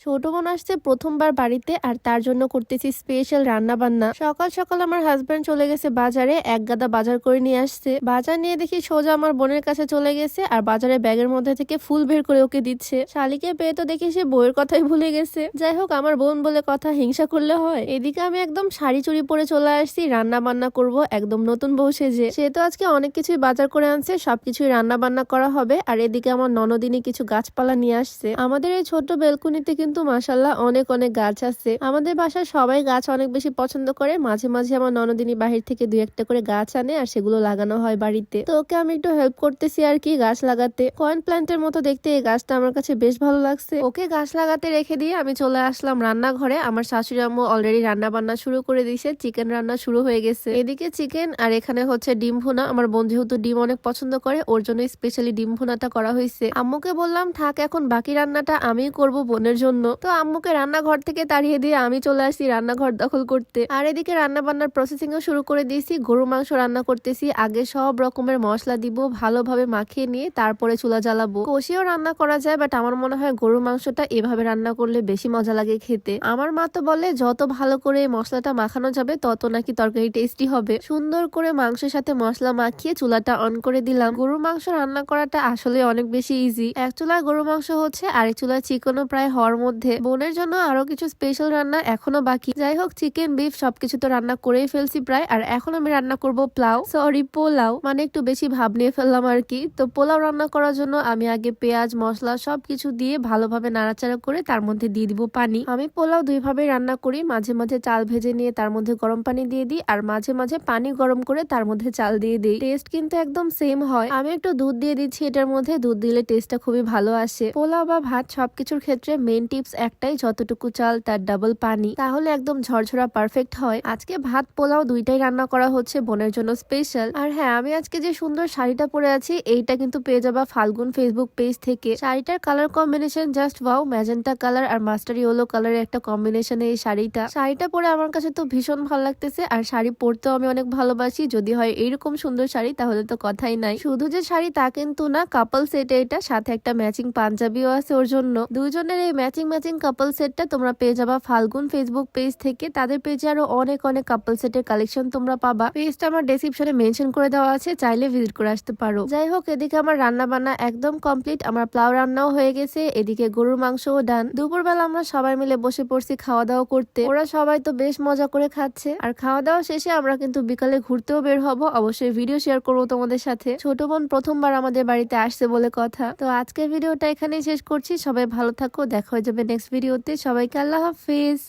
ছোট বোন আসছে প্রথমবার বাড়িতে আর তার জন্য করতেছি স্পেশাল রান্না বান্না সকাল সকাল আমার হাজবেন্ড চলে গেছে বাজারে, এক গাদা বাজার করে নিয়ে আসছে। বাজার নিয়ে দেখি সোজা আমার বোনের কাছে চলে গেছে আর বাজারে ব্যাগের মধ্যে থেকে ফুল বের করে ওকে দিচ্ছে। শালিকে পেয়ে তো দেখি সে বইয়ের কথাই ভুলে গেছে। যাই হোক, আমার বোন বলে কথা হিংসা করলে হয়। এদিকে আমি একদম শাড়ি চুড়ি পরে চলে আসছি রান্না বান্না করব, একদম নতুন বউ সেজে। সে তো আজকে অনেক কিছুই বাজার করে আনছে, সবকিছুই রান্না বান্না করা হবে। আর এদিকে আমার ননদিনী কিছু গাছপালা নিয়ে আসছে। আমাদের এই ছোট্ট বেলকুনিতে কিন্তু মাসাল্লাহ অনেক অনেক গাছ আছে। আমাদের বাসায় সবাই গাছ অনেক বেশি পছন্দ করে। মাঝে মাঝে আমার ননদিনী বাহির থেকে দুই একটা করে গাছ আনে আর সেগুলো লাগানো হয় বাড়িতে। তো ওকে আমি একটু হেল্প করতেছি আর কি গাছ লাগাতে। কয়েন প্ল্যান্টের মতো দেখতে এই গাছটা আমার কাছে বেশ ভালো লাগছে। ওকে গাছ লাগাতে রেখে দিয়ে আমি চলে আসলাম রান্নাঘরে। আমার শাশুড়ি আম্মু অলরেডি রান্না বান্না শুরু করে দিয়েছে। চিকেন রান্না শুরু হয়ে গেছে। এদিকে চিকেন আর এখানে হচ্ছে ডিম ভুনা। আমার বোন যেহেতু ডিম অনেক পছন্দ করে, ওর জন্য স্পেশালি ডিম ভুনাটা করা হয়েছে। আম্মুকে বললাম, থাক, এখন বাকি রান্নাটা আমিই করব বোনের জন্য। তো আম্মুকে রান্নাঘর থেকে তাড়িয়ে দিয়ে আমি চলে আসি রান্নাঘর দখল করতে। আর এদিকে রান্না বান্নার প্রসেসিং ও শুরু করে দিয়েছি গরু মাংস রান্না করতেছি। আগে সব রকমের মশলা দিব, ভালোভাবে মাখিয়ে নিয়ে তারপরে চুলা জ্বালাবো। কষিয়েও রান্না করা যায় বাট আমার মনে হয় গরুর মাংসটা এভাবে রান্না করলে বেশি মজা লাগে খেতে। আমার মা তো বলে, যত ভালো করে মশলাটা মাখানো যাবে, তত নাকি তরকারি টেস্টি হবে। সুন্দর করে মাংসের সাথে মশলা মাখিয়ে চুলাটা অন করে দিলাম। গরুর মাংস রান্না করাটা আসলে অনেক বেশি ইজি এক চুলায় গরুর মাংস হচ্ছে, আরেক চুলায় চিকেনও প্রায় হওয়ার মধ্যে। বোনের জন্য আরও কিছু স্পেশাল রান্না এখনও বাকি। যাই হোক চিকেন বিফ সবকিছু তো রান্না করেই ফেলছি প্রায়। আর এখন আমি রান্না করব প্লাউ সরি পোলাও। মানে একটু বেশি ভাব নিয়ে ফেললাম আর কি। তো পোলাও রান্না করার জন্য আমি আগে পেঁয়াজ, মশলা সবকিছু দিয়ে ভালোভাবে নাড়াচাড়া করে তার মধ্যে দিয়ে দিব পানি। আমি পোলাও দুই ভাবে রান্না করি। মাঝে মাঝে চাল ভেজে নিয়ে তার মধ্যে গরম পানি দিয়ে দিই। আর মাঝে মাঝে পানি গরম করে তার মধ্যে চাল দিয়ে দিই। টেস্ট কিন্তু একদম সেম হয়। আমি একটু দুধ দিয়ে দিচ্ছি এটার মধ্যে। দুধ দিলে টেস্টটা খুবই ভালো আসে। পোলাও বা ভাত সবকিছুর ক্ষেত্রে মেন টিপস একটাই, যতটুকু চাল তার ডাবল পানি, তাহলে একদম ঝরঝরা পারফেক্ট হয়। আজকে ভাত, পোলাও দুইটাই রান্না করা হচ্ছে বোনের জন্য স্পেশাল আর হ্যাঁ আমি আজকে যে সুন্দর শাড়িটা পরে আছি, এইটা কিন্তু পেয়ে যাবা ফাল্গুন ফেসবুক পেজ থেকে। শাড়িটার colour combination just wow magenta colour আর মাস্টার ইয়েলো কালারের একটা কম্বিনেশনে এই শাড়িটা। শাড়িটা পরে আমার কাছে তো ভীষণ ভালো লাগতেছে, আর শাড়ি পরতেও আমি অনেক ভালোবাসি। যদি হয় এইরকম সুন্দর শাড়ি, তাহলে তো কথাই নাই। শুধু যে শাড়ি তা কিন্তু না কাপল সেট এটা, সাথে একটা ম্যাচিং পাঞ্জাবিও আছে ওর জন্য। দুজনের এই ম্যাচিং ম্যাচিং কাপল সেটটা তোমরা পেয়ে যাবা। ফাল্গুন ফেসবুক পেজ থেকে। তাদের পেজে আরও অনেক অনেক কাপল সেটের কালেকশন তোমরা পাবা। পেজটা আমার ডেসক্রিপশনে মেনশন করে দেওয়া আছে। চাইলে ভিজিট করে আসতে পারো। যাই হোক, এদিকে আমার রান্না বান্না একদম কমপ্লিট আমার প্লাউ রান্নাও হয়ে গেছে। এদিকে গরুর মাংসও ডান দুপুরবেলা আমরা সবাই মিলে বসে পড়ছি খাওয়া দাওয়া করতে। ওরা সবাই তো বেশ মজা করে খাচ্ছে। আর খাওয়া দাওয়া শেষে আমরা কিন্তু বিকালে ঘুরতেও বের হব। অবশ্যই ভিডিও শেয়ার করব তোমাদের সাথে। ছোট বোন প্রথমবার আমাদের বাড়িতে আসছে বলে কথা। তো আজকের ভিডিওটা এখানেই শেষ করছি। সবাই ভালো থাকো। দেখা হয়ে যাবে নেক্সট ভিডিওতে সবাইকে আল্লাহ হাফিজ।